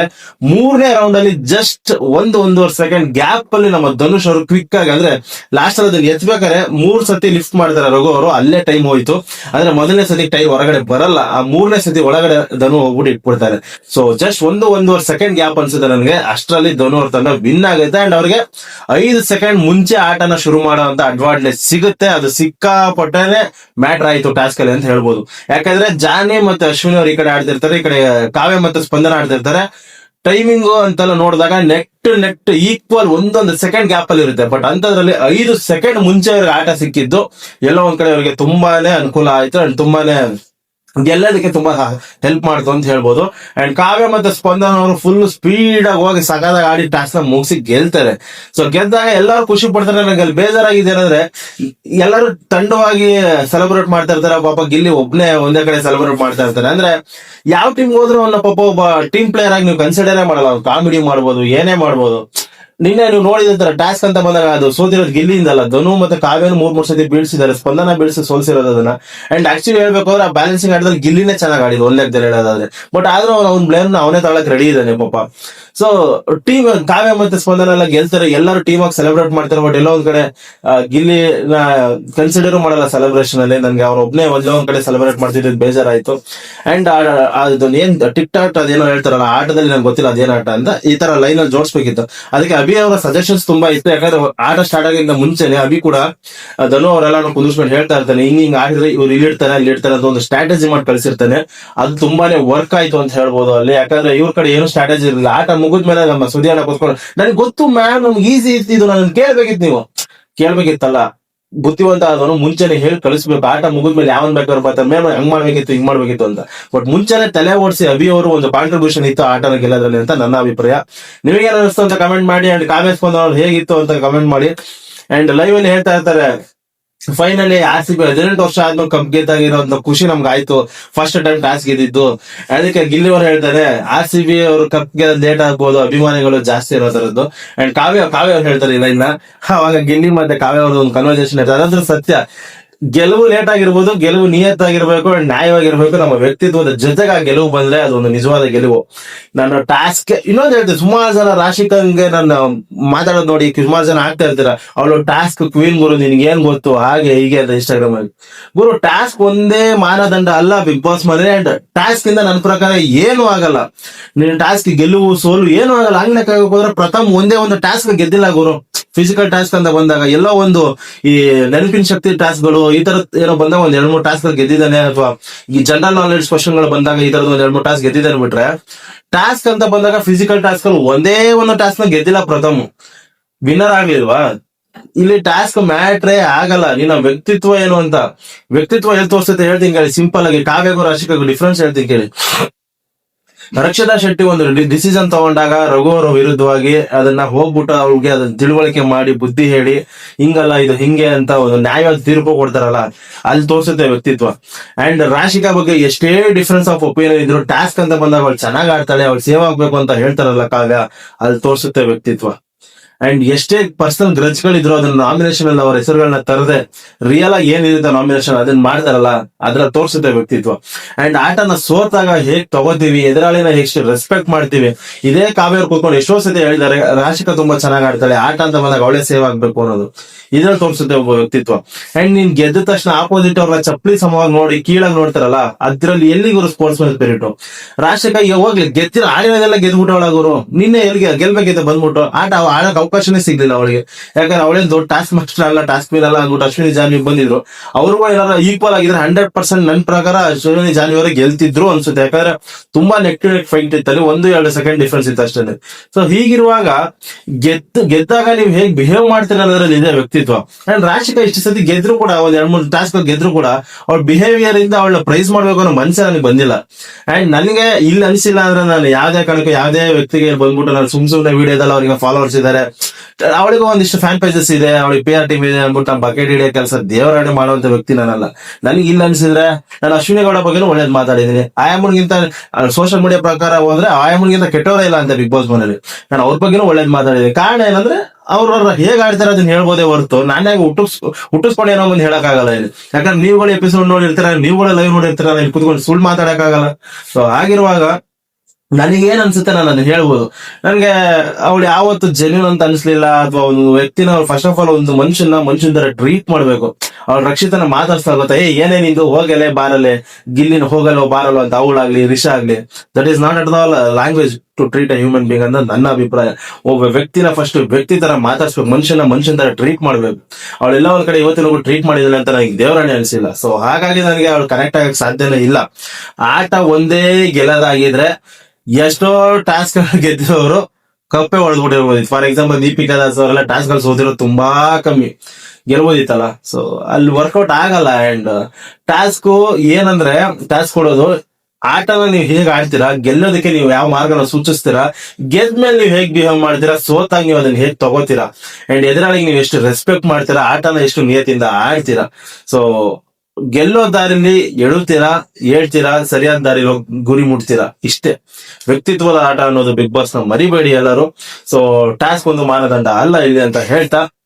Speaker 1: ಮೂರನೇ ರೌಂಡ್ ಅಲ್ಲಿ ಜಸ್ಟ್ ಒಂದು ಒಂದೂವರೆ ಸೆಕೆಂಡ್ ಗ್ಯಾಪ್ ಅಲ್ಲಿ ನಮ್ಮ ಧನುಷ್ ಅವರು ಕ್ವಿಕ್ ಆಗಿ ಅಂದ್ರೆ ಲಾಸ್ಟ್ ಅಲ್ಲಿ ಅದನ್ನ ಎತ್ಬೇಕಾದ್ರೆ ಮೂರ್ ಸತಿ ಲಿಫ್ಟ್ ಮಾಡ್ತಾರೆ ರಘು ಅವರು, ಅಲ್ಲೇ ಟೈಮ್ ಹೋಯ್ತು. ಅಂದ್ರೆ ಮೊದಲನೇ ಸತಿ ಟೈಮ್ ಹೊರಗಡೆ ಬರಲ್ಲ. ಆ ಮೂರನೇ ಸತಿ ಒಳಗಡೆ ಧನು ಹೋಗ್ಬಿಟ್ಟು ಇಟ್ಬಿಡ್ತಾರೆ. ಸೊ ಜಸ್ಟ್ ಒಂದು ಒಂದೂವರೆ ಸೆಕೆಂಡ್ ಗ್ಯಾಪ್ ಅನ್ಸುತ್ತೆ ನನಗೆ. ಅಷ್ಟರಲ್ಲಿ ಧನು ಅವ್ರ ತಂಡ ವಿನ್ ಆಗುತ್ತೆ. ಅಂಡ್ ಅವ್ರಿಗೆ ಐದು ಸೆಕೆಂಡ್ ಮುಂಚೆ ಆಟನ ಶುರು ಮಾಡುವಂತ ಅಡ್ವಾಂಟೇಜ್ ಸಿಗುತ್ತೆ. ಅದು ಸಿಕ್ಕಾಪಟ್ಟೆನೆ ಮ್ಯಾಟರ್ ಆಯ್ತು ಟಾಸ್ಕ್ ಅಲ್ಲಿ ಅಂತ ಹೇಳ್ಬೋದು. ಯಾಕಂದ್ರೆ ಜಾನಿ ಮತ್ತೆ ಅಶ್ವಿನಿ ಅವ್ರು ಈ ಕಡೆ ಆಡ್ತಿರ್ತಾರೆ, ಈ ಕಡೆ ಕಾವ್ಯ ಮತ್ತು ಸ್ಪಂದನ ಆಡ್ತಿರ್ತಾರೆ. ಟೈಮಿಂಗು ಅಂತೆಲ್ಲ ನೋಡಿದಾಗ ನೆಟ್ ನೆಟ್ ಈಕ್ವಲ್ ಒಂದೊಂದು ಸೆಕೆಂಡ್ ಗ್ಯಾಪ್ ಅಲ್ಲಿ ಇರುತ್ತೆ. ಬಟ್ ಅಂತದ್ರಲ್ಲಿ ಐದು ಸೆಕೆಂಡ್ ಮುಂಚೆ ಅವ್ರಿಗೆ ಆಟ ಸಿಕ್ಕಿದ್ದು, ಎಲ್ಲೋ ಒಂದ್ ಕಡೆ ಅವ್ರಿಗೆ ತುಂಬಾನೇ ಅನುಕೂಲ ಆಯ್ತು. ಅಂಡ್ ತುಂಬಾನೇ ಗೆಲ್ಲೋದಕ್ಕೆ ತುಂಬಾ ಹೆಲ್ಪ್ ಮಾಡ್ತು ಅಂತ ಹೇಳ್ಬೋದು. ಅಂಡ್ ಕಾವ್ಯ ಮತ್ತೆ ಸ್ಪಂದನ ಅವರು ಫುಲ್ ಸ್ಪೀಡ್ ಆಗಿ ಹೋಗಿ ಸಗದಾಗ ಆಡಿ ಟಾಸ್ನ ಮುಗಿಸಿ ಗೆಲ್ತಾರೆ. ಸೊ ಗೆದ್ದಾಗ ಎಲ್ಲರೂ ಖುಷಿ ಪಡ್ತಾರೆ. ನನಗೆ ಅಲ್ಲಿ ಬೇಜಾರಾಗಿದೆ ಏನಂದ್ರೆ ಎಲ್ಲರೂ ತಂಡವಾಗಿ ಸೆಲೆಬ್ರೇಟ್ ಮಾಡ್ತಾ ಇರ್ತಾರೆ. ಪಾಪ ಗಿಲ್ಲಿ ಒಬ್ನೇ ಒಂದೇ ಕಡೆ ಸೆಲೆಬ್ರೇಟ್ ಮಾಡ್ತಾ ಇರ್ತಾರೆ. ಅಂದ್ರೆ ಯಾವ ಟೀಮ್ ಹೋದ್ರು ಅವನ ಪಾಪ ಒಬ್ಬ ಟೀಮ್ ಪ್ಲೇಯರ್ ಆಗಿ ನೀವು ಕನ್ಸಿಡರೇ ಮಾಡಲ್ಲ. ಕಾಮಿಡಿ ಮಾಡ್ಬೋದು, ಏನೇ ಮಾಡ್ಬೋದು. ನಿನ್ನೆ ನೀವು ನೋಡಿದ ಟಾಸ್ಕ್ ಅಂತ ಬಂದಾಗ ಅದು ಸೋತಿರೋದು ಗಿಲ್ಲಿಯಿಂದಲ್ಲ. ಧನು ಮತ್ತೆ ಕಾವ್ಯನು ಮೂರ್ ಮೂರ್ ಸತಿ ಬೀಳ್ಸಿದ್ದಾರೆ. ಸ್ಪಂದನ ಬೀಳ್ಸಿ ಸೋಲ್ಸಿರೋದು ಅದನ್ನ. ಅಂಡ್ ಆಕ್ಚುಲಿ ಹೇಳ್ಬೇಕಾದ್ರೆ ಆ ಬ್ಯಾಲೆನ್ಸಿಂಗ್ ಆಟದಲ್ಲಿ ಗಿಲ್ಲಿನೇ ಚೆನ್ನಾಗಿ ಆಡಿದ್ರು ಒಂದ್ ಲೆಕ್ಕದಲ್ಲಿ ಹೇಳೋದಾದ್ರೆ. ಬಟ್ ಆದ್ರೂ ಅವ್ನ ಬ್ಲೇಮ್ನ ಅವನೇ ತಗೊಳಕ್ ರೆಡಿ ಇದ್ದಾನೆ ಪಾಪ. ಸೊ ಟೀಮ್ ಕಾವ್ಯ ಮತ್ತೆ ಸ್ಪಂದನ ಎಲ್ಲ ಗೆಲ್ತಾರೆ. ಎಲ್ಲರೂ ಟೀಮ್ ಆಗಿ ಸೆಲೆಬ್ರೇಟ್ ಮಾಡ್ತಾರೆ. ಬಟ್ ಎಲ್ಲೋ ಒಂದ್ ಕಡೆ ಗಿಲ್ಲಿ ಕನ್ಸಿಡರ್ ಮಾಡಲ್ಲ ಸೆಲೆಬ್ರೇಷನ್ ಅಲ್ಲಿ. ನನ್ಗೆ ಅವ್ರ ಒಬ್ನೇ ಒಂದೇ ಒಂದ್ ಕಡೆ ಸೆಲೆಬ್ರೇಟ್ ಮಾಡ್ತಿದ್ದು ಬೇಜಾರಾಯ್ತು. ಅಂಡ್ ಅದನ್ನ ಏನ್ ಟಿಕ್ ಟಾಕ್ ಅದೇನೋ ಹೇಳ್ತಾರಲ್ಲ, ಆಟದಲ್ಲಿ ನಂಗೆ ಗೊತ್ತಿಲ್ಲ ಅದೇನ ಆಟ ಅಂತ ಈ ತರ ಲೈನ್ ಅಲ್ಲಿ ಜೋಡಿಸ್ಬೇಕಿತ್ತು. ಅದಕ್ಕೆ ಅಭಿ ಅವರ ಸಜೆಷನ್ಸ್ ತುಂಬಾ ಇತ್ತು. ಯಾಕಂದ್ರೆ ಆಟ ಸ್ಟಾರ್ಟ್ ಆಗಿಂದ ಮುಂಚೆನೆ ಅಭಿ ಕೂಡ ಧನು ಅವರೆಲ್ಲ ಕುಂದಿಸ್ಕೊಂಡು ಹೇಳ್ತಾ ಇರ್ತಾನೆ, ಹಿಂಗ್ ಹಿಂಗ್ ಆಡಿದ್ರೆ ಇವ್ರು ಇಲ್ಲಿ ಇಡ್ತಾರೆ, ಅಲ್ಲಿ ಇಡ್ತಾರೆ ಅಂತ ಒಂದು ಸ್ಟ್ರಾಟಜಿ ಮಾಡಿ ಕಳಿಸಿರ್ತಾನೆ. ಅದು ತುಂಬಾನೇ ವರ್ಕ್ ಆಯ್ತು ಅಂತ ಹೇಳ್ಬೋದು ಅಲ್ಲಿ. ಯಾಕಂದ್ರೆ ಇವ್ರ ಕಡೆ ಏನು ಸ್ಟ್ರಾಟಜಿ ಇರಲಿಲ್ಲ. ಆಟ ಮುಗಿದ್ಮೇಲೆ ನಮ್ಮ ಸುದಿಯನ್ನ ಕೂತ್ಕೊಂಡು, ನನಗೆ ಗೊತ್ತು ಮ್ಯಾಮ್ ನಮ್ಗೆ ಈಸಿ ಇತ್ತು ಇದು ನನ್ನ ಕೇಳ್ಬೇಕಿತ್ತು ನೀವು. ಕೇಳ್ಬೇಕಿತ್ತಲ್ಲ. ಬುದ್ಧಿವಂತ ಆದವನು ಮುಂಚೆನೆ ಹೇಳಿ ಕಳಿಸ್ಬೇಕು ಆಟ ಮುಗಿದ್ಮೇಲೆ ಯಾವನ್ ಬೇಕಾದ್ರು ಬರ್ತಾರೆ ಮೇಮ್ ಹಂಗ್ ಮಾಡ್ಬೇಕಿತ್ತು, ಹಿಂಗ್ ಮಾಡ್ಬೇಕಿತ್ತು ಅಂತ. ಬಟ್ ಮುಂಚೆನೆ ತಲೆ ಓಡಿಸಿ ಅಭಿ ಅವರು ಒಂದು ಕಾಂಟ್ರಿಬ್ಯೂಷನ್ ಇತ್ತು ಆಟನ ಗೆಲ್ಲೋದ್ರಲ್ಲಿ ಅಂತ ನನ್ನ ಅಭಿಪ್ರಾಯ. ನಿಮಗೆ ಅನಿಸ್ತು ಅಂತ ಕಮೆಂಟ್ ಮಾಡಿ ಅಂಡ್ ಕಾವ್ಯ ಬಂದವರು ಹೇಗಿತ್ತು ಅಂತ ಕಮೆಂಟ್ ಮಾಡಿ. ಅಂಡ್ ಲೈವ್ ಅಲ್ಲಿ ಹೇಳ್ತಾ ಇರ್ತಾರೆ ಫೈನಲಿ ಆರ್ ಸಿ ಬಿ ಹದಿನೆಂಟು ವರ್ಷ ಆದ್ಮೇಲೆ ಕಪ್ ಗೆದ್ದಾಗಿರೋಂತ ಖುಷಿ ನಮ್ಗೆ ಆಯ್ತು ಫಸ್ಟ್ ಟೈಮ್ ಟಾಸ್ ಗೆದ್ದಿದ್ದು. ಅದಕ್ಕೆ ಗಿಲ್ಲಿ ಅವರು ಹೇಳ್ತಾರೆ ಆರ್ ಸಿ ಬಿ ಅವರು ಕಪ್ಗೆ ಲೇಟ್ ಆಗ್ಬೋದು, ಅಭಿಮಾನಿಗಳು ಜಾಸ್ತಿ ಇರೋ ತರದ್ದು ಅಂಡ್ ಕಾವ್ಯ ಕಾವ್ಯ ಅವ್ರು ಹೇಳ್ತಾರೆ, ಇಲ್ಲ ಇನ್ನ ಅವಾಗ ಗಿಲ್ಲಿ ಮತ್ತೆ ಕಾವ್ಯ ಅವ್ರದ್ದು ಒಂದು ಕನ್ವರ್ಸೇಷನ್ ಇರ್ತದೆ. ಅದ್ರ ಸತ್ಯ. ಗೆಲುವು ಲೇಟ್ ಆಗಿರ್ಬೋದು ಗೆಲುವು ನಿಯತ್ತಾಗಿರ್ಬೇಕು, ನ್ಯಾಯವಾಗಿರ್ಬೇಕು, ನಮ್ಮ ವ್ಯಕ್ತಿತ್ವದ ಜೊತೆಗೆ ಆ ಗೆಲುವು ಬಂದ್ರೆ ಅದೊಂದು ನಿಜವಾದ ಗೆಲುವು. ನನ್ನ ಟಾಸ್ಕ್ ಇನ್ನೊಂದು ಹೇಳ್ತೀನಿ, ಸುಮಾರು ಜನ ರಾಶಿಕಂಗೆ ನಾನು ಮಾತಾಡೋದು ನೋಡಿ ಸುಮಾರು ಜನ ಆಗ್ತಾ ಇರ್ತೀರ. ಅವಳು ಟಾಸ್ಕ್ ಕ್ವೀನ್ ಗುರು ನಿನ್ಗೆ ಏನ್ ಗೊತ್ತು? ಹಾಗೆ ಹೀಗೆ ಅಂತ ಇನ್ಸ್ಟಾಗ್ರಾಮ್ ಅಲ್ಲಿ. ಗುರು ಟಾಸ್ಕ್ ಒಂದೇ ಮಾನದಂಡ ಅಲ್ಲ ಬಿಗ್ ಬಾಸ್ ಮನೆ ಅಂಡ್ ಟಾಸ್ಕ್ ಇಂದ ನನ್ನ ಪ್ರಕಾರ ಏನು ಆಗಲ್ಲ. ನಿನ್ನ ಟಾಸ್ಕ್ ಗೆಲುವು, ಸೋಲು ಏನು ಆಗಲ್ಲ. ಹಂಗ್ ಪ್ರಥಮ್ ಒಂದೇ ಒಂದು ಟಾಸ್ಕ್ ಗೆದ್ದಿಲ್ಲ ಗುರು. ಫಿಸಿಕಲ್ ಟಾಸ್ಕ್ ಅಂತ ಬಂದಾಗ ಎಲ್ಲ ಒಂದು ಈ ನೆನಪಿನ ಶಕ್ತಿ ಟಾಸ್ಕ್ಗಳು ಈ ತರ ಏನೋ ಬಂದಾಗ ಒಂದ್ ಎರಡ್ ಮೂರು ಟಾಸ್ಕ್ ಗೆದ್ದಿದ್ದಾನೆ ಅಥವಾ ಈ ಜನರಲ್ ನಾಲೆಡ್ಜ್ ಕ್ವಶನ್ಗಳು ಬಂದಾಗ ಈ ತರದ ಒಂದ್ ಎರಡ್ ಮೂರು ಟಾಸ್ಕ್ ಗೆದ್ದಿದ್ದಾನೆ ಬಿಟ್ರೆ ಟಾಸ್ಕ್ ಅಂತ ಬಂದಾಗ ಫಿಸಿಕಲ್ ಟಾಸ್ಕ್ಗಳು ಒಂದೇ ಒಂದು ಟಾಸ್ಕ್ನ ಗೆದ್ದಿಲ್ಲ ಪ್ರಥಮ್. ವಿನ್ನರ್ ಆಗ್ಲಿಲ್ವಾ? ಇಲ್ಲಿ ಟಾಸ್ಕ್ ಮ್ಯಾಟ್ರೇ ಆಗಲ್ಲ. ನಿನ್ನ ವ್ಯಕ್ತಿತ್ವ ಏನು ಅಂತ? ವ್ಯಕ್ತಿತ್ವ ಎಲ್ಲಿ ತೋರಿಸುತ್ತೆ ಹೇಳ್ತೀನಿ ಕೇಳಿ ಸಿಂಪಲ್ ಆಗಿ ಕಾವ್ಯಗೂ ರಾಶಿಕಗೂ ಡಿಫ್ರೆನ್ಸ್ ಹೇಳ್ತೀನಿ ಕೇಳಿ. ರಕ್ಷಿತಾ ಶೆಟ್ಟಿ ಒಂದು ಡಿಸಿಷನ್ ತಗೊಂಡಾಗ ರಘು ಅವರ ವಿರುದ್ಧವಾಗಿ ಅದನ್ನ ಹೋಗ್ಬಿಟ್ಟು ಅವ್ರಿಗೆ ಅದನ್ನ ತಿಳುವಳಿಕೆ ಮಾಡಿ ಬುದ್ಧಿ ಹೇಳಿ, ಹಿಂಗಲ್ಲ ಇದು ಹಿಂಗೆ ಅಂತ ಒಂದು ನ್ಯಾಯವಾದ ತೀರ್ಪು ಕೊಡ್ತಾರಲ್ಲ, ಅಲ್ಲಿ ತೋರಿಸುತ್ತೆ ವ್ಯಕ್ತಿತ್ವ. ಅಂಡ್ ರಾಶಿಕಾ ಬಗ್ಗೆ ಎಷ್ಟೇ ಡಿಫ್ರೆನ್ಸ್ ಆಫ್ ಒಪಿನಿಯನ್ ಇದ್ರು ಟಾಸ್ಕ್ ಅಂತ ಬಂದಾಗ ಅವಳು ಚೆನ್ನಾಗ್ ಆಡ್ತಾಳೆ, ಅವಳು ಸೇವ್ ಆಗ್ಬೇಕು ಅಂತ ಹೇಳ್ತಾರಲ್ಲ ಕಾವ್ಯ, ಅಲ್ಲಿ ತೋರಿಸುತ್ತೆ ವ್ಯಕ್ತಿತ್ವ. ಅಂಡ್ ಎಷ್ಟೇ ಪರ್ಸನಲ್ ಗ್ರಜ್ ಗಳಿದ್ರು ಅದನ್ನ ನಾಮಿನೇಷನ್ ಅಲ್ಲಿ ಅವರ ಹೆಸರುಗಳನ್ನ ತರದೆ ರಿಯಲ್ ಆಗಿ ಏನಿರುತ್ತೆ ನಾಮಿನೇಷನ್ ಅದನ್ನ ಮಾಡ್ತಾರಲ್ಲ ಅದ್ರ ತೋರಿಸುತ್ತೆ ವ್ಯಕ್ತಿತ್ವ. ಅಂಡ್ ಆಟನ ಸೋತಾಗ ಹೇಗ್ ತಗೋತೀವಿ, ಎದುರಾಳಿನ ಹೇಗೆ ರೆಸ್ಪೆಕ್ಟ್ ಮಾಡ್ತೀವಿ, ಇದೇ ಕಾವ್ಯವ್ರು ಕೂತ್ಕೊಂಡು ಎಷ್ಟೋ ಸತಿ ಹೇಳಿದ್ದಾರೆ, ರಾಶಿಕ ತುಂಬಾ ಚೆನ್ನಾಗಿ ಆಡ್ತಾಳೆ, ಆಟ ಅಂತ ಬಂದಾಗ ಅವಳೇ ಸೇವ್ ಆಗ್ಬೇಕು ಅನ್ನೋದು. ಇದ್ರಲ್ಲಿ ತೋರಿಸುತ್ತೆ ಒಬ್ಬ ವ್ಯಕ್ತಿತ್ವ. ಅಂಡ್ ನೀನ್ ಗೆದ್ದ ತಕ್ಷಣ ಆಪೋಸಿಟ್ ಅವ್ರನ್ನ ಚಪ್ಪಲಿ ಸಮವಾಗಿ ನೋಡಿ, ಕೀಳಾಗಿ ನೋಡ್ತಾರಲ್ಲ, ಅದ್ರಲ್ಲಿ ಎಲ್ಲಿಗೂ ಸ್ಪೋರ್ಟ್ಸ್ ಮ್ಯಾನ್ ಸ್ಪಿರಿಟ್ ರಾಶಿಕಾ ಹೋಗ್ಲಿ ಗೆದ್ದಿರ ಆಡಿನದೆಲ್ಲ ಗೆದ್ಬಿಟ್ಟವಳ ಗುರು? ನಿನ್ನೆ ಎಲ್ಲಿಗೆ ಗೆಲ್ಬೇಕಿದೆ ಬಂದ್ಬಿಟ್ಟು? ಆಟ ಆಡಕ್ ಅವಕಾಶನೇ ಸಿಗ್ಲಿಲ್ಲ ಅವಳಿಗೆ. ಯಾಕಂದ್ರೆ ಅವಳೇನ್ ದೊಡ್ಡ ಟಾಸ್ಕ್ ಮಾಸ್ಟರ್ ಅಲ್ಲ ಟಾಸ್ಕ್ ಮೀನ್ ಅಲ್ಲ ಅಂದ್ಬಿಟ್ಟು ಅಶ್ವಿನಿ ಜಾನ್ವಿ ಬಂದಿದ್ರು. ಅವ್ರಿಗೂ ಏನಾರ ಈಕ್ವಲ್ ಆಗಿದ್ರೆ ಹಂಡ್ರೆಡ್ ಪರ್ಸೆಂಟ್ ನನ್ನ ಪ್ರಕಾರ ಅಶ್ವಿನಿ ಜಾನ್ವಿ ಅವರೇ ಗೆಲ್ತಿದ್ರು ಅನ್ಸುತ್ತೆ. ಯಾಕಂದ್ರೆ ತುಂಬಾ ನೆಕ್ ಟು ನೆಕ್ ಫೈಟ್ ಇತ್ತಲ್ಲಿ ಒಂದು ಎರಡು ಸೆಕೆಂಡ್ ಡಿಫ್ರೆನ್ಸ್ ಇತ್ತು ಅಷ್ಟೇ ಸೊ ಹೀಗಿರುವಾಗ ಗೆದ್ದು, ಗೆದ್ದಾಗ ನೀವು ಹೇಗೆ ಬಿಹೇವ್ ಮಾಡ್ತೀರ ಅನ್ನೋದ್ರಲ್ಲಿ ಇದೆ ವ್ಯಕ್ತಿತ್ವ. ಅಂಡ್ ರಾಶಿಕಾ ಇಷ್ಟು ಸತಿ ಗೆದ್ರು ಕೂಡ, ಒಂದ್ ಎರಡ್ ಮೂರು ಟಾಸ್ಕ್ ಗೆದ್ರು ಕೂಡ, ಅವ್ಳ ಬಿಹೇವಿಯರ್ ಇಂದ ಅವಳ ಪ್ರೈಸ್ ಮಾಡ್ಬೇಕು ಅನ್ನೋ ಮನಸ್ಸೇ ನನಗೆ ಬಂದಿಲ್ಲ. ಅಂಡ್ ನನಗೆ ಇಲ್ಲಿ ಅನಿಸಿಲ್ಲ ಅಂದ್ರೆ ನಾನು ಯಾವ್ದೇ ಕಾರಣಕ್ಕೂ ಯಾವ್ದೇ ವ್ಯಕ್ತಿಗೆ ಬಂದ್ಬಿಟ್ಟು ನಾನು ಸುಮ್ ಸುಮ್ನೆ ವಿಡಿಯೋದಲ್ಲಿ ಅವ್ರಿಗೆ ಫಾಲೋವರ್ಸ್ ಇದ್ದಾರೆ. ಅವಳಿಗೂ ಒಂದಿಷ್ಟು ಫ್ಯಾನ್ ಪೇಜಸ್ ಇದೆ, ಅವಳಿಗೆ ಪಿ ಆರ್ ಟೀಮ್ ಇದೆ ಅಂದ್ಬಿಟ್ಟು ನಮ್ಮ ಬಕೆಟ್ ಹಿಡಿಯೋ ಕೆಲಸ ದೇವರಾಣೆ ಮಾಡುವಂತ ವ್ಯಕ್ತಿ ನಾನಲ್ಲ. ನನಗೆ ಇಲ್ಲ ಅನ್ಸಿದ್ರೆ ನಾನು ಅಶ್ವಿನಿ ಗೌಡ ಬಗ್ಗೆನೂ ಒಳ್ಳೇದ್ ಮಾತಾಡಿದೀನಿ. ಆಯಮ್ಮನ್ಗಿಂತ ಸೋಷಿಯಲ್ ಮೀಡಿಯಾ ಪ್ರಕಾರ ಹೋದ್ರೆ ಆಯಮ್ಮನ್ಗಿಂತ ಕೆಟ್ಟವರೇ ಇಲ್ಲ ಅಂತ ಬಿಗ್ ಬಾಸ್ ಮನೇಲಿ. ನಾನು ಅವ್ರ ಬಗ್ಗೆನೂ ಒಳ್ಳೇದು ಮಾತಾಡಿದ್ದೀನಿ ಕಾರಣ ಏನಂದ್ರೆ ಅವ್ರ ಹೇಗ್ ಆಡ್ತಾರೆ ಅದನ್ನ ಹೇಳ್ಬೋದೇ ಹೊರತು. ನಾನೇ ಹುಟ್ಟಿಸ್, ಹುಟ್ಟಿಸ್ಕೊಂಡು ಏನೋ ಒಂದು ಹೇಳಕ್ಕಾಗಲ್ಲ ಇಲ್ಲಿ. ಯಾಕಂದ್ರೆ ನೀವುಗಳು ಎಪಿಸೋಡ್ ನೋಡಿರ್ತೀರ, ನೀವುಗಳು ಲೈವ್ ನೋಡಿರ್ತೀರ, ಇಲ್ಲಿ ಕುತ್ಕೊಂಡು ಸುಳ್ಳು ಮಾತಾಡಕ್ಕಾಗಲ್ಲ. ಸೊ ಆಗಿರುವಾಗ ನನಗೇನ್ ಅನ್ಸುತ್ತೆ ನಾನು ಅದನ್ನ ಹೇಳ್ಬೋದು. ನನ್ಗೆ ಅವಳು ಯಾವತ್ತು ಜೆನ್ಯೂನ್ ಅಂತ ಅನ್ಸ್ಲಿಲ್ಲ. ಅಥವಾ ಒಂದು ವ್ಯಕ್ತಿನ ಫಸ್ಟ್ ಆಫ್ ಆಲ್ ಒಂದು ಮನುಷ್ಯನ ಮನುಷ್ಯನ ತರ ಟ್ರೀಟ್ ಮಾಡ್ಬೇಕು. ಅವ್ಳ ರಕ್ಷಿತನ ಮಾತಾಡ್ಸ್ತಾ ಗೊತ್ತಾ? ಏ, ಏನೇ ನಿಂದು ಹೋಗಲೆ, ಬಾರಲೆ, ಗಿಲ್ಲಿನ ಹೋಗಲ್ಲ ಬಾರಲ್ಲೋ ಅಂತ ಅವಳಾಗ್ಲಿ, ರಿಷಾ ಆಗ್ಲಿ that is not at all language to treat a human being ಅಂತ ನನ್ನ ಅಭಿಪ್ರಾಯ. ಒಬ್ಬ ವ್ಯಕ್ತಿನ ಫಸ್ಟ್ ವ್ಯಕ್ತಿ ತರ ಮಾತಾಡ್ಸ್ಬೇಕು, ಮನುಷ್ಯನ ಮನುಷ್ಯನ ತರ ಟ್ರೀಟ್ ಮಾಡ್ಬೇಕು. ಅವಳೆಲ್ಲ ಒಂದ್ ಕಡೆ ಇವತ್ತಿನ ಟ್ರೀಟ್ ಮಾಡಿದಾಳೆ ಅಂತ ನನಗೆ ದೇವರಾಣೆ ಅನಿಸಿಲ್ಲ. ಸೊ ಹಾಗಾಗಿ ನನಗೆ ಅವಳು ಕನೆಕ್ಟ್ ಆಗಕ್ ಸಾಧ್ಯನೇ ಇಲ್ಲ. ಆಟ ಒಂದೇ ಗೆಲ್ಲದಾಗಿದ್ರೆ ಎಷ್ಟೋ ಟಾಸ್ಕ್ ಗೆದ್ದಿರೋರು ಕಪ್ಪೆ ಹೊಡೆದ್ಬಿಟ್ಟಿರ್ಬೋದು. ಫಾರ್ ಎಕ್ಸಾಂಪಲ್ ದೀಪಿಕಾ ದಾಸ್ ಅವರೆಲ್ಲ ಟಾಸ್ಕ್ಗಳು ಸೋದಿರೋದು ತುಂಬಾ ಕಮ್ಮಿ. ಗೆಲ್ಬೋದಿತ್ತಲ್ಲ? ಸೊ ಅಲ್ಲಿ ವರ್ಕೌಟ್ ಆಗಲ್ಲ ಅಂಡ್ ಟಾಸ್ಕ್ ಏನಂದ್ರೆ ಟಾಸ್ಕ್ ಕೊಡೋದು, ಆಟನ ನೀವು ಹೇಗೆ ಆಡ್ತೀರಾ, ಗೆಲ್ಲೋದಕ್ಕೆ ನೀವು ಯಾವ ಮಾರ್ಗನ ಸೂಚಿಸ್ತೀರಾ, ಗೆದ್ಮೇಲೆ ನೀವು ಹೇಗೆ ಬಿಹೇವ್ ಮಾಡ್ತೀರಾ, ಸೋತಾಗ ನೀವು ಅದನ್ನ ಹೇಗೆ ತಗೋತೀರಾ ಅಂಡ್ ಎದುರಾಳಿಗೆ ನೀವು ಎಷ್ಟು ರೆಸ್ಪೆಕ್ಟ್ ಮಾಡ್ತೀರಾ, ಆಟನ ಎಷ್ಟು ನಿಯತಿಯಿಂದ ಆಡ್ತೀರಾ. ಸೊ ಗೆಲ್ಲೋ ದಾರಿಲಿ ಎಳುತ್ತೀರಾ ಹೇಳ್ತೀರಾ ಸರಿಯಾದ ದಾರಿ ಗುರಿ ಮುಟ್ತೀರಾ? ಇಷ್ಟೇ. ವ್ಯಕ್ತಿತ್ವದ ಆಟ ಅನ್ನೋದು ಬಿಗ್ ಬಾಸ್ನ ಮರಿಬೇಡಿ ಎಲ್ಲರೂ. ಸೊ ಟಾಸ್ಕ್ ಒಂದು ಮಾನದಂಡ ಅಲ್ಲ ಇಲ್ಲಿ ಅಂತ ಹೇಳ್ತಾ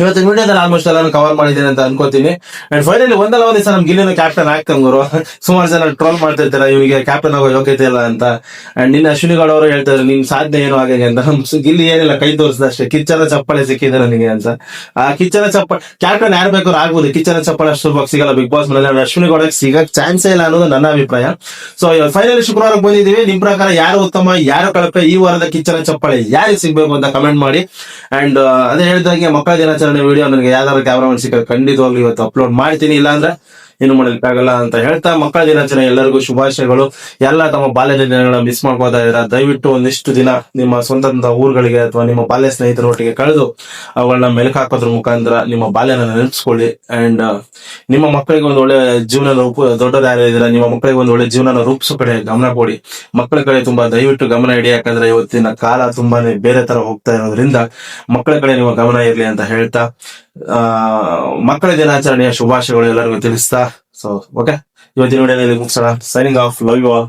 Speaker 1: ಇವತ್ತಿನ ವಿಡಿಯೋದಲ್ಲಿ ಆಲ್ಮೋಸ್ಟ್ ಎಲ್ಲ ಕವರ್ ಮಾಡಿದ್ದೀನಿ ಅಂತ ಅನ್ಕೋತೀನಿ. ಅಂಡ್ ಫೈನಲಿ ಒಂದಲ್ಲ ಒಂದ್ ದಿವಸ ನಮ್ ಗಿಲ್ಲಿನ ಕ್ಯಾಪ್ಟನ್ ಆಗ್ತಾ ಗುರು. ಸುಮಾರು ಜನ ಟ್ರೋಲ್ ಮಾಡ್ತಿರ್ತಾರ ಇವರಿಗೆ ಕ್ಯಾಪ್ಟನ್ ಆಗೋ ಯೋಗ್ಯತೆ ಇಲ್ಲ ಅಂತ. ಅಂಡ್ ನಿನ್ನ ಅಶ್ವಿನಿ ಗೌಡ ಅವರು ಹೇಳ್ತಾರೆ ನಿಮ್ ಸಾಧನೆ ಏನು ಆಗಿದೆ ಅಂತ. ನಮ್ ಗಿಲ್ಲಿ ಏನಿಲ್ಲ, ಕೈ ತೋರಿಸಿದ ಅಷ್ಟೇ. ಕಿಚ್ಚನ ಚಪ್ಪಾಳೆ ಸಿಕ್ಕಿದೆ ನನಗೆ ಅಂತ. ಆ ಕಿಚ್ಚನ ಚಪ್ಪಳ ಕ್ಯಾಪ್ಟನ್ ಯಾರು ಆಗ್ಬೋದು. ಕಿಚ್ಚನ ಚಪ್ಪಳ ಅಷ್ಟು ಸ್ವಲ್ಪ ಸಿಗಲ್ಲ ಬಿಗ್ ಬಾಸ್ ಮನೇಲಿ ಅಶ್ವಿನಿ ಗೌಡ ಸಿಗಕ್ ಚಾನ್ಸೇ ಇಲ್ಲ ಅನ್ನೋದು ನನ್ನ ಅಭಿಪ್ರಾಯ. ಸೊ ಫೈನಲಿ ಶುಕ್ರವಾರ ಬಂದಿದ್ದೀವಿ. ನಿಮ್ ಪ್ರಕಾರ ಯಾರು ಉತ್ತಮ, ಯಾರು ಕಳಪೆ ಈ ವಾರದ ಕಿಚ್ಚನ ಚಪ್ಪಾಳೆ? ಯಾರಿಗೆ ಸಿಗ್ಬೇಕು ಅಂತ ಕಮೆಂಟ್ ಮಾಡಿ. ಅಂಡ್ ಅದೇ ಹೇಳಿದಾಗೆ ಮಕ್ಕಳ ದಿನಾಚರಣೆ ವಿಡಿಯೋ ನನಗೆ ಯಾವ್ದಾದ್ರು ಕ್ಯಾಮ್ರಾಮನ್ ಸಿಕ್ಕ ಖಂಡಿತವಾಗ್ಲೂ ಇವತ್ತು ಅಪ್ಲೋಡ್ ಮಾಡ್ತೀನಿ ಇಲ್ಲಾಂದ್ರೆ ಇನ್ನು ಮಾಡಲಿಕ್ಕಾಗಲ್ಲ ಅಂತ ಹೇಳ್ತಾ ಮಕ್ಕಳ ದಿನಾಚರಣೆ ಎಲ್ಲರಿಗೂ ಶುಭಾಶಯಗಳು. ಎಲ್ಲ ತಮ್ಮ ಬಾಲ್ಯದ ದಿನಗಳನ್ನ ಮಿಸ್ ಮಾಡ್ಕೋತಾ ಇದ್ದೀರಾ? ದಯವಿಟ್ಟು ಒಂದಿಷ್ಟು ದಿನ ನಿಮ್ಮ ಸ್ವಂತ ಊರುಗಳಿಗೆ ಅಥವಾ ನಿಮ್ಮ ಬಾಲ್ಯ ಸ್ನೇಹಿತರೊಟ್ಟಿಗೆ ಕಳೆದು ಅವುಗಳನ್ನ ಮೆಲುಕು ಹಾಕೋದ್ರ ಮುಖಾಂತರ ನಿಮ್ಮ ಬಾಲ್ಯನ ನೆನಪಿಸ್ಕೊಳ್ಳಿ. ಅಂಡ್ ನಿಮ್ಮ ಮಕ್ಕಳಿಗೆ ಒಂದು ಒಳ್ಳೆ ಜೀವನ ರೂಪ ದೊಡ್ಡದಾರ ಯಾರು ನಿಮ್ಮ ಮಕ್ಕಳಿಗೆ ಒಂದು ಒಳ್ಳೆ ಜೀವನ ರೂಪಿಸೋ ಕಡೆ ಗಮನ ಕೊಡಿ. ಮಕ್ಕಳ ಕಡೆ ತುಂಬಾ ದಯವಿಟ್ಟು ಗಮನ ಇಡಿ. ಯಾಕಂದ್ರೆ ಇವತ್ತಿನ ಕಾಲ ತುಂಬಾನೇ ಬೇರೆ ತರ ಹೋಗ್ತಾ ಇರೋದ್ರಿಂದ ಮಕ್ಕಳ ಕಡೆ ನಿಮ್ಮ ಗಮನ ಇರಲಿ ಅಂತ ಹೇಳ್ತಾ ಆ, ಮಕ್ಕಳ ದಿನಾಚರಣೆಯ ಶುಭಾಶಯಗಳು ಎಲ್ಲರಿಗೂ ತಿಳಿಸ್ತಾ ಸೊ ಓಕೆ ಇವತ್ತಿನ ವಿಡಿಯೋದಲ್ಲಿ ಮುಗಿಸೋಣ. Signing off love you all